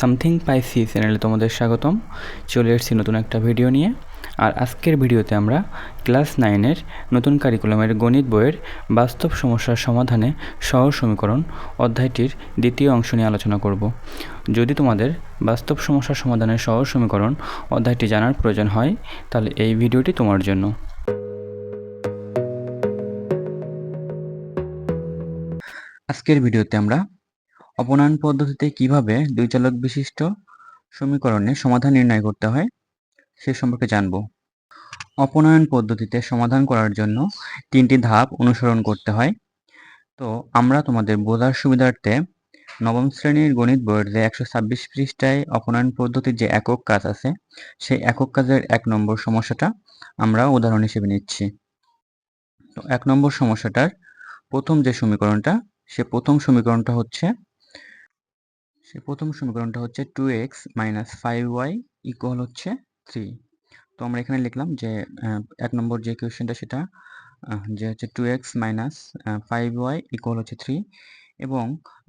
Something পাইসি চ্যানেলে তোমাদের স্বাগতম। চলে এসেছি নতুন একটা ভিডিও নিয়ে। আর আজকের ভিডিওতে আমরা ক্লাস নাইনের নতুন কারিকুলামের গণিত বইয়ের বাস্তব সমস্যার সমাধানে সহজ সমীকরণ অধ্যায়টির দ্বিতীয় অংশ নিয়ে আলোচনা করব। যদি তোমাদের বাস্তব সমস্যার সমাধানের সহজ সমীকরণ অধ্যায়টি জানার প্রয়োজন হয়, তাহলে এই ভিডিওটি তোমার জন্য। আজকের ভিডিওতে আমরা অপনয়ন পদ্ধতিতে কীভাবে দুই চালক বিশিষ্ট সমীকরণের সমাধান নির্ণয় করতে হয়, সে সম্পর্কে জানব। অপনয়ন পদ্ধতিতে সমাধান করার জন্য তিনটি ধাপ অনুসরণ করতে হয়। তো আমরা তোমাদের বোঝার সুবিধার্থে নবম শ্রেণির গণিত বইয়ের যে একশো ছাব্বিশ পৃষ্ঠায় অপনয়ন পদ্ধতির যে একক কাজ আছে, সেই একক কাজের এক নম্বর সমস্যাটা আমরা উদাহরণ হিসেবে নিচ্ছি। তো এক নম্বর সমস্যাটার প্রথম যে সমীকরণটা, সে প্রথম সমীকরণটা হচ্ছে সে প্রথম সমীকরণটা হচ্ছে two x minus five y equal হচ্ছে থ্রি তো আমরা এখানে লিখলাম যে এক নম্বর যে কোয়েশ্চেনটা সেটা যে হচ্ছে two x minus five y equal হচ্ছে থ্রি এবং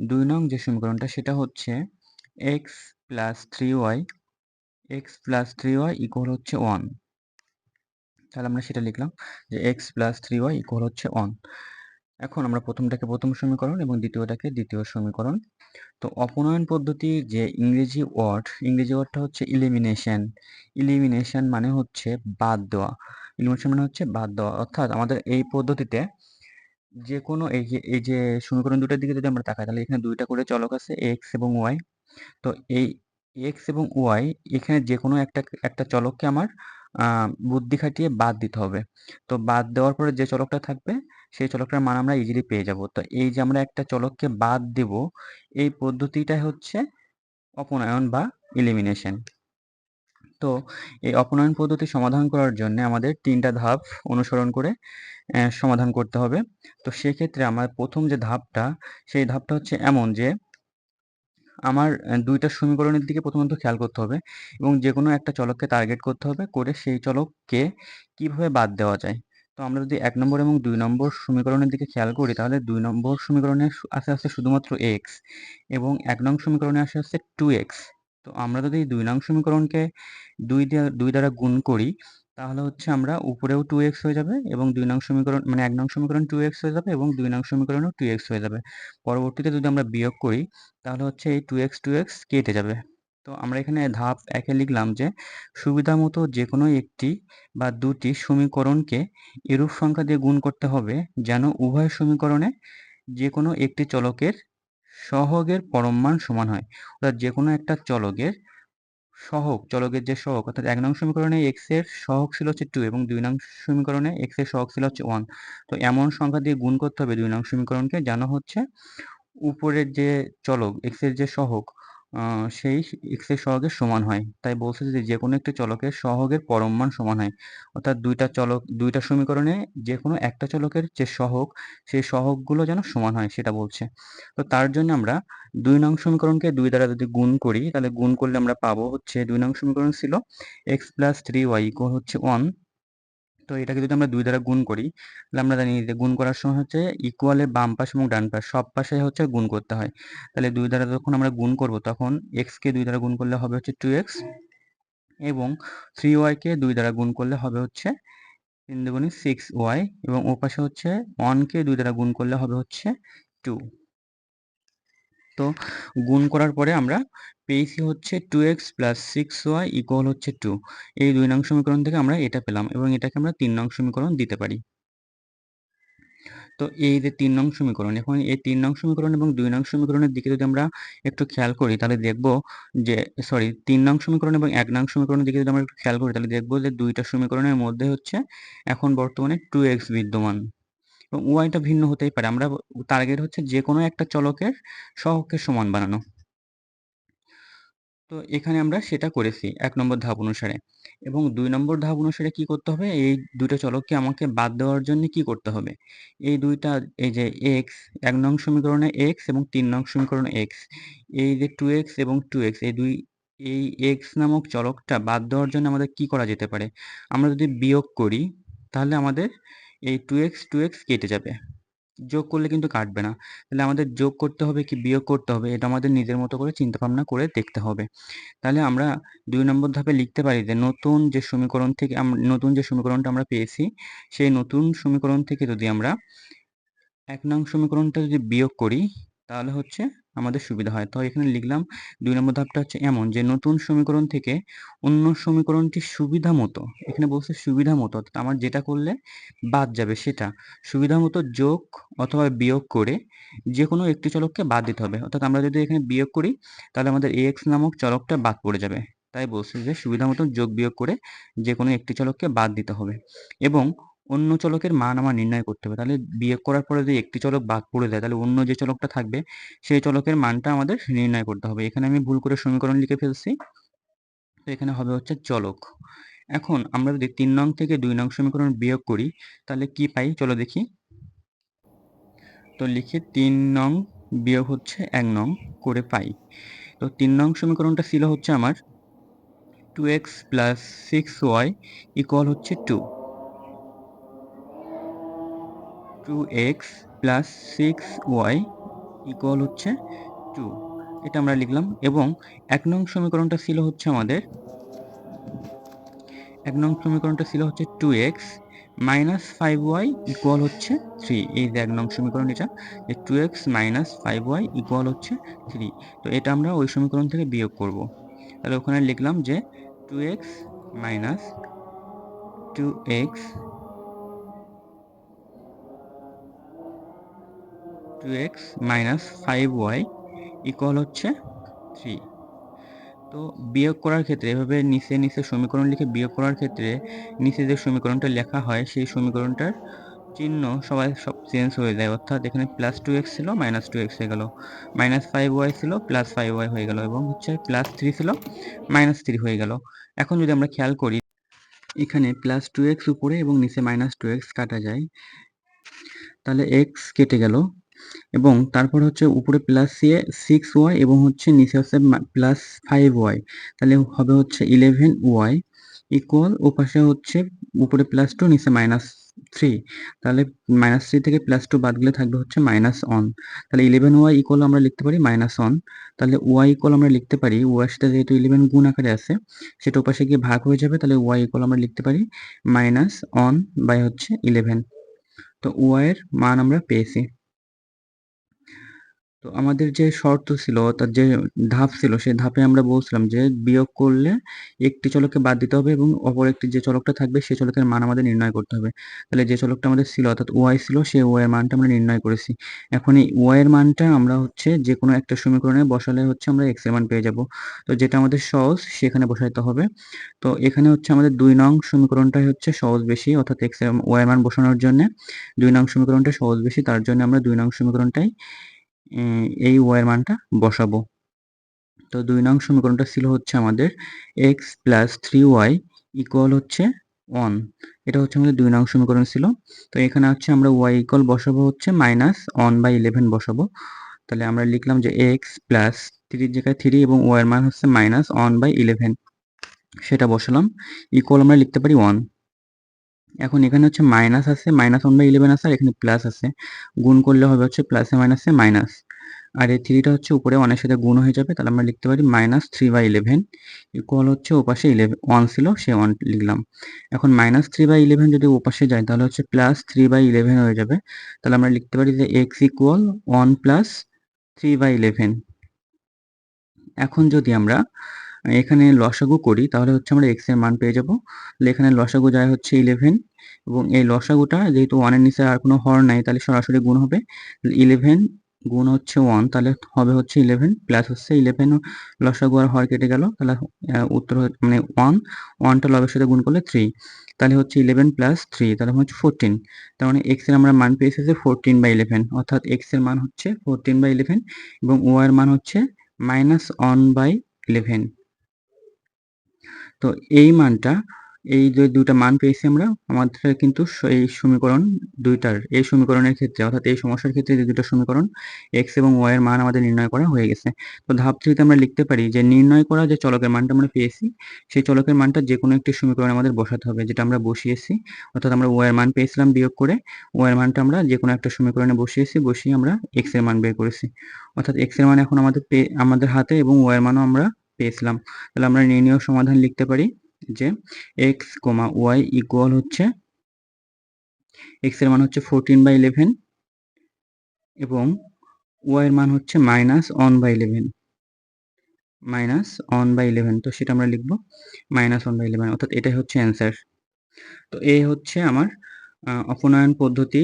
দুই নং যে সমীকরণটা সেটা হচ্ছে x plus three y x plus three y equal হচ্ছে ওয়ান তাহলে আমরা সেটা লিখলাম যে x plus three y equal হচ্ছে ওয়ান এখন আমরা প্রথমটাকে প্রথম সমীকরণ এবং দ্বিতীয়টাকে দ্বিতীয় সমীকরণ। তো অপনয়ন পদ্ধতির যে ইংরেজি ওয়ার্ড, ইংরেজি ওয়ার্ডটা হচ্ছে ইলিমিনেশন ইলিমিনেশন মানে হচ্ছে বাদ দেওয়া। ইলিমিনেশন মানে হচ্ছে বাদ দেওয়া। অর্থাৎ আমাদের এই পদ্ধতিতে যে কোনো এই যে এই যে সমীকরণ দুটার দিকে যদি আমরা তাকাই, তাহলে এখানে দুইটা করে চলক আছে এক্স এবং ওয়াই তো এই এক্স এবং ওয়াই এখানে যে কোনো একটা একটা চলককে আমার বুদ্ধি খাটিয়ে বাদ দিতে হবে। তো বাদ দেওয়ার পরে যে চলকটা থাকবে সেই চলকটার মান আমরা ইজিলি পেয়ে যাব। তো এই যে আমরা একটা চলককে বাদ দেব, এই পদ্ধতিটাই হচ্ছে অপনয়ন বা ইলিমিনেশন তো এই অপনয়ন পদ্ধতি সমাধান করার জন্য আমাদের তিনটা ধাপ অনুসরণ করে সমাধান করতে হবে। তো সেক্ষেত্রে আমার প্রথম যে ধাপটা, সেই ধাপটা হচ্ছে এমন যে, আমার দুইটা সমীকরণের দিকে প্রথমত খেয়াল করতে হবে এবং যে কোনো একটা চলককে টার্গেট করতে হবে করে সেই চলককে কীভাবে বাদ দেওয়া যায়। তো আমরা যদি এক নম্বর এবং দুই নম্বর সমীকরণের দিকে খেয়াল করি, তাহলে দুই নম্বর সমীকরণে আসে আসছে শুধুমাত্র এক্স এবং এক নং সমীকরণে আসে আসছে টু এক্স তো আমরা যদি দুই নং সমীকরণকে দুই দুই দ্বারা গুণ করি, তাহলে হচ্ছে আমরা উপরেও টু এক্স হয়ে যাবে এবং দুই নং সমীকরণ মানে এক নং সমীকরণ টু এক্স হয়ে যাবে এবং দুই নং সমীকরণও টু এক্স হয়ে যাবে। পরবর্তীতে যদি আমরা বিয়োগ করি, তাহলে হচ্ছে এই টু এক্স টু এক্স কেটে যাবে। তো আমরা এখানে ধাপ একে লিখলাম যে, সুবিধা মতো যে কোনো একটি বা দুটি সমীকরণকে এরূপ সংখ্যা দিয়ে গুণ করতে হবে যেন উভয় সমীকরণে যে কোনো একটি চলকের সহগের পরম মান সমান হয়। অর্থাৎ যে কোনো একটা চলকের সহগ, চলকের যে সহগ, অর্থাৎ এক নং সমীকরণে এক্সের সহগ ছিল হচ্ছে টু এবং দুই নং সমীকরণে এক্সের সহগ ছিল হচ্ছে ওয়ান তো এমন সংখ্যা দিয়ে গুণ করতে হবে দুই নং সমীকরণকে যেন হচ্ছে উপরের যে চলক এক্সের যে সহগ সেই এক্সের সহগের সমান হয়। তাই বলছে যে যে কোনো একটি চলকের সহগের পরম মান সমান হয়। অর্থাৎ দুইটা চলক, দুইটা সমীকরণে যে কোনো একটা চলকের যে সহগ, সেই সহগগুলো যেন সমান হয় সেটা বলছে। তো তার জন্য আমরা দুই নং সমীকরণকে দুই দ্বারা যদি গুণ করি, তাহলে গুণ করলে আমরা পাবো হচ্ছে দুই নং সমীকরণ ছিল x plus three y equal হচ্ছে ওয়ান তো এটাকে যদি আমরা দুই দ্বারা গুণ করি, তাহলে আমরা জানি যে গুণ করার সময় হচ্ছে ইকুয়ালের বাম পাশ এবং ডান পাশ, সব পাশে হচ্ছে গুণ করতে হয়। তাহলে দুই দ্বারা যখন আমরা গুণ করব, তখন এক্সকে দুই দ্বারা গুণ করলে হবে হচ্ছে টু এক্স এবং থ্রি ওয়াইকে দুই দ্বারা গুণ করলে হবে হচ্ছে তিন দুগুণি সিক্স ওয়াই এবং ও পাশে হচ্ছে ওয়ানকে দুই দ্বারা গুণ করলে হবে হচ্ছে টু তো গুণ করার পরে আমরা পেয়েছি হচ্ছে two x plus six y equal হচ্ছে টু এই দুই নং সমীকরণ থেকে আমরা এটা পেলাম এবং এটাকে আমরা তিন নং সমীকরণ দিতে পারি। তো এই যে তিন নং সমীকরণ, এখন এই তিন নং সমীকরণ এবং দুই নং সমীকরণের দিকে যদি আমরা একটু খেয়াল করি, তাহলে দেখব যে সরি তিন নং সমীকরণ এবং এক নং সমীকরণের দিকে যদি আমরা একটু খেয়াল করি, তাহলে দেখব যে দুইটা সমীকরণের মধ্যে হচ্ছে এখন বর্তমানে টু এক্স বিদ্যমান। এবং ওয়াইটা ভিন্ন হতেই পারে। আমরা টার্গেট হচ্ছে যে কোনো একটা চলকের সহগকে সমান বানানো। তো এখানে আমরা সেটা করেছি এক নম্বর ধাপ অনুসারে। এবং দুই নম্বর ধাপ অনুসারে কি করতে হবে? এই দুটো চলককে আমাকে বাদ দেওয়ার জন্য কি করতে হবে? এই দুইটা, এই যে এক্স এক নং সমীকরণে এক্স এবং তিন নং সমীকরণে এক্স এই যে টু এক্স এবং টু এক্স এই দুই, এই এক্স নামক চলকটা বাদ দেওয়ার জন্য আমাদের কি করা যেতে পারে? আমরা যদি বিয়োগ করি, তাহলে আমাদের এই টু এক্স টু এক্স কেটে যাবে। যোগ করলে কিন্তু কাটবে না। তাহলে আমাদের যোগ করতে হবে কি? বিয়োগ করতে হবে। এটা আমাদের নিজের মতো করে চিন্তা ভাবনা করে দেখতে হবে। তাহলে আমরা দুই নম্বর ধাপে লিখতে পারি যে নতুন যে সমীকরণ থেকে নতুন যে সমীকরণটা আমরা পেয়েছি, সেই নতুন সমীকরণ থেকে যদি আমরা এক নং সমীকরণটা যদি বিয়োগ করি, তাহলে হচ্ছে আমাদের সুবিধা হয়। তো এখানে লিখলাম, দুই নম্বর ধাপটা হচ্ছে এমন যে, নতুন সমীকরণ থেকে অন্য সমীকরণটি সুবিধা মতো এখানে বলছে সুবিধা মতো অর্থাৎ আমার যেটা করলে বাদ যাবে সেটা সুবিধা মতো যোগ অথবা বিয়োগ করে যে কোনো একটি চলককে বাদ দিতে হবে। অর্থাৎ আমরা যদি এখানে বিয়োগ করি, তাহলে আমাদের এ এক্স নামক চলকটা বাদ পড়ে যাবে। তাই বলছে যে সুবিধা মতো যোগ বিয়োগ করে যে কোনো একটি চলককে বাদ দিতে হবে। এবং অন্য চলকের মান আমার নির্ণয় করতে হবে। তাহলে বিয়োগ করার পরে যদি একটি চলক বাদ পড়ে যায়, তাহলে অন্য যে চলকটা থাকবে, সেই চলকের মানটা আমাদের নির্ণয় করতে হবে। এখানে আমি ভুল করে সমীকরণ লিখে ফেলছি। তো এখানে হবে হচ্ছে চলক। এখন আমরা যদি তিন নং থেকে দুই নং সমীকরণ বিয়োগ করি, তাহলে কি পাই? চলো দেখি। তো লিখে তিন নং বিয়োগ হচ্ছে এক নং করে পাই। তো তিন নং সমীকরণটা ছিল হচ্ছে আমার two x plus six y equal হচ্ছে two two x plus six y equal হচ্ছে টু এটা আমরা লিখলাম এবং এক নং সমীকরণটা ছিল হচ্ছে আমাদের, এক নং সমীকরণটা ছিল হচ্ছে two x minus five y equal হচ্ছে থ্রি এই যে এক নং সমীকরণ এটা, যে two x minus five y equal হচ্ছে থ্রি তো এটা আমরা ওই সমীকরণ থেকে বিয়োগ করব। তাহলে ওখানে লিখলাম যে two x minus two x two x minus five y equal হচ্ছে থ্রি তো বিয়োগ করার ক্ষেত্রে, এভাবে নিচে নিচে সমীকরণ লিখে বিয়োগ করার ক্ষেত্রে নিচে যে সমীকরণটা লেখা হয়, সেই সমীকরণটার চিহ্ন সবাই সব চেঞ্জ হয়ে যায়। অর্থাৎ এখানে প্লাস টু এক্স ছিল মাইনাস টু এক্স হয়ে গেল। মাইনাস ফাইভ ওয়াই ছিল প্লাস ফাইভ ওয়াই হয়ে গেল এবং হচ্ছে প্লাস থ্রি ছিল মাইনাস থ্রি হয়ে গেল। এখন যদি আমরা খেয়াল করি, এখানে প্লাস টু এক্স উপরে এবং নিচে মাইনাস টু এক্স কাটা যায়, তাহলে এক্স কেটে গেল। এবং তারপর হচ্ছে উপরে প্লাস দিয়ে সিক্স ওয়াই এবং হচ্ছে নিচে হচ্ছে প্লাস ফাইভ ওয়াই তাহলে হবে হচ্ছে ইলেভেন ওয়াই ইকুয়াল ও পাশে হচ্ছে উপরে প্লাস টু নিচে মাইনাস থ্রি তাহলে মাইনাস থ্রি থেকে প্লাস টু বাদ গেলে থাকবে হচ্ছে মাইনাস ওয়ান তাহলে ইলেভেন ওয়াই ইকুয়াল আমরা লিখতে পারি মাইনাস ওয়ান তাহলে ওয়াই ইকুয়াল আমরা লিখতে পারি ওয়াই সাথে যেহেতু ইলেভেন গুণ আকারে আছে, সেটা ওপাশে গিয়ে ভাগ হয়ে যাবে। তাহলে ওয়াই ইকুয়াল আমরা লিখতে পারি মাইনাস ওয়ান বাই হচ্ছে ইলেভেন তো ওয়াইয়ের মান আমরা পেয়েছি। তো আমাদের যে শর্ত ছিল, অর্থাৎ যে ধাপ ছিল, সেই ধাপে আমরা বলছিলাম যে বিয়োগ করলে একটি চলককে বাদ দিতে হবে এবং অপর একটি যে চলকটা থাকবে, সেই চলকের মান আমাদের নির্ণয় করতে হবে। তাহলে যে চলকটা আমাদের ছিল, অর্থাৎ ওয়াই ছিল, সেই ওয়াই এর মানটা আমরা নির্ণয় করেছি। এখন এই ওয়াই এর মানটা আমরা হচ্ছে যে কোনো একটা সমীকরণে বসালে হচ্ছে আমরা এক্সের মান পেয়ে যাব। তো যেটা আমাদের সহজ, সেখানে বসাইতে হবে। তো এখানে হচ্ছে আমাদের দুই নং সমীকরণটাই হচ্ছে সহজ বেশি, অর্থাৎ এক্সের ওয়াই এর মান বসানোর জন্য। দুই নং সমীকরণটা সহজ বেশি, তার জন্য আমরা দুই নং সমীকরণটাই এই ওয়াই মানটা বসাবো। তো দুই নং সমীকরণটা ছিল হচ্ছে আমাদের x plus three y equal হচ্ছে ওয়ান এটা হচ্ছে আমাদের দুই নং সমীকরণ ছিল। তো এখানে হচ্ছে আমরা ওয়াই ইকুয়াল বসাবো হচ্ছে মাইনাস ওয়ান বাই ইলেভেন বসাবো। তাহলে আমরা লিখলাম যে এক্স প্লাস থ্রির জায়গায় থ্রি এবং ওয়াই মান হচ্ছে মাইনাস ওয়ান বাই ইলেভেন সেটা বসালাম। ইকুয়াল আমরা লিখতে পারি ওয়ান এখন এখানে হচ্ছে মাইনাস আছে মাইনাস ওয়ান বাই ইলেভেন আছে, আর এখানে প্লাস আছে। গুণ করলে হবে হচ্ছে প্লাসে মাইনাসে মাইনাস আর এই থ্রিটা হচ্ছে উপরে ওয়ানের সাথে গুণ হয়ে যাবে, তাহলে আমরা লিখতে পারি minus three by eleven equal হচ্ছে ওপাশে ইলেভেন ওয়ান ছিল, সে ওয়ান লিখলাম। এখন মাইনাস থ্রি বাই ইলেভেন যদি ওপাশে যায়, তাহলে হচ্ছে প্লাস থ্রি বাই ইলেভেন হয়ে যাবে। তাহলে আমরা লিখতে পারি যে x equal one plus three by eleven এখন যদি আমরা এখানে লসাগু করি, তাহলে হচ্ছে আমরা এক্সের মান পেয়ে যাব। এখানে লসাগু যায় হচ্ছে ইলেভেন এবং এই লসাগুটা যেহেতু ওয়ানের নিচে আর কোনো হর নাই, তাহলে সরাসরি গুণ হবে। ইলেভেন গুণ হচ্ছে ওয়ান তাহলে হবে হচ্ছে ইলেভেন প্লাস হচ্ছে ইলেভেন লসাগু আর হর কেটে গেল, তাহলে উত্তর মানে ওয়ান ওয়ানটা লবের সাথে গুণ করলে থ্রি তাহলে হচ্ছে ইলেভেন প্লাস থ্রি তাহলে হচ্ছে ফোরটিন তার মানে এক্সের আমরা মান পেয়েছি যে ফোরটিন বাই ইলেভেন অর্থাৎ এক্সের মান হচ্ছে ফোরটিন বাই ইলেভেন এবং ওয়াই এর মান হচ্ছে মাইনাস ওয়ান বাই ইলেভেন তো এই মানটা, এই যে দুইটা মান পেয়েছি আমরা, আমাদের কিন্তু এই সমীকরণ দুইটার, এই সমীকরণের ক্ষেত্রে, অর্থাৎ এই সমস্যার ক্ষেত্রে যে দুটো সমীকরণ এক্স এবং ওয়াই এর মান আমাদের নির্ণয় করা হয়ে গেছে। তো ধাপ থ্রিতে আমরা লিখতে পারি যে নির্ণয় করা যে চলকের মানটা আমরা পেয়েছি, সেই চলকের মানটা যে কোনো একটি সমীকরণে আমাদের বসাতে হবে, যেটা আমরা বসিয়েছি। অর্থাৎ আমরা ওয়াই এর মান পেয়েছিলাম বিয়োগ করে ওয়াই এর মানটা আমরা যে কোনো একটা সমীকরণে বসিয়েছি, বসিয়ে আমরা এক্সের মান বের করেছি। অর্থাৎ এক্সের মান এখন আমাদের আমাদের হাতে এবং ওয়াই এর মানও আমরা পেয়েছিলাম। তাহলে আমরা নির্ণয় সমাধান লিখতে পারি যে এক্স কমা ওয়াই ইকুয়াল হচ্ছে এক্সের মান হচ্ছে ফোরটিন বাই ইলেভেন এবং ওয়াই এর মান হচ্ছে minus one by eleven minus one by eleven তো সেটা আমরা লিখব মাইনাস ওয়ান বাই ইলেভেন অর্থাৎ এটাই হচ্ছে অ্যান্সার তো এই হচ্ছে আমার অপনয়ন পদ্ধতি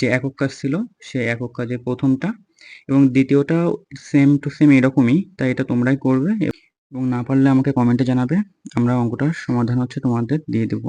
যে একক কাজ ছিল, সেই একক কাজের প্রথমটা। এবং দ্বিতীয়টা সেম টু সেম এরকমই, তাই এটা তোমরাই করবে। এবং না পারলে আমাকে কমেন্টে জানাবে। আমরা অঙ্কটার সমাধান হচ্ছে তোমাদের দিয়ে দেবো।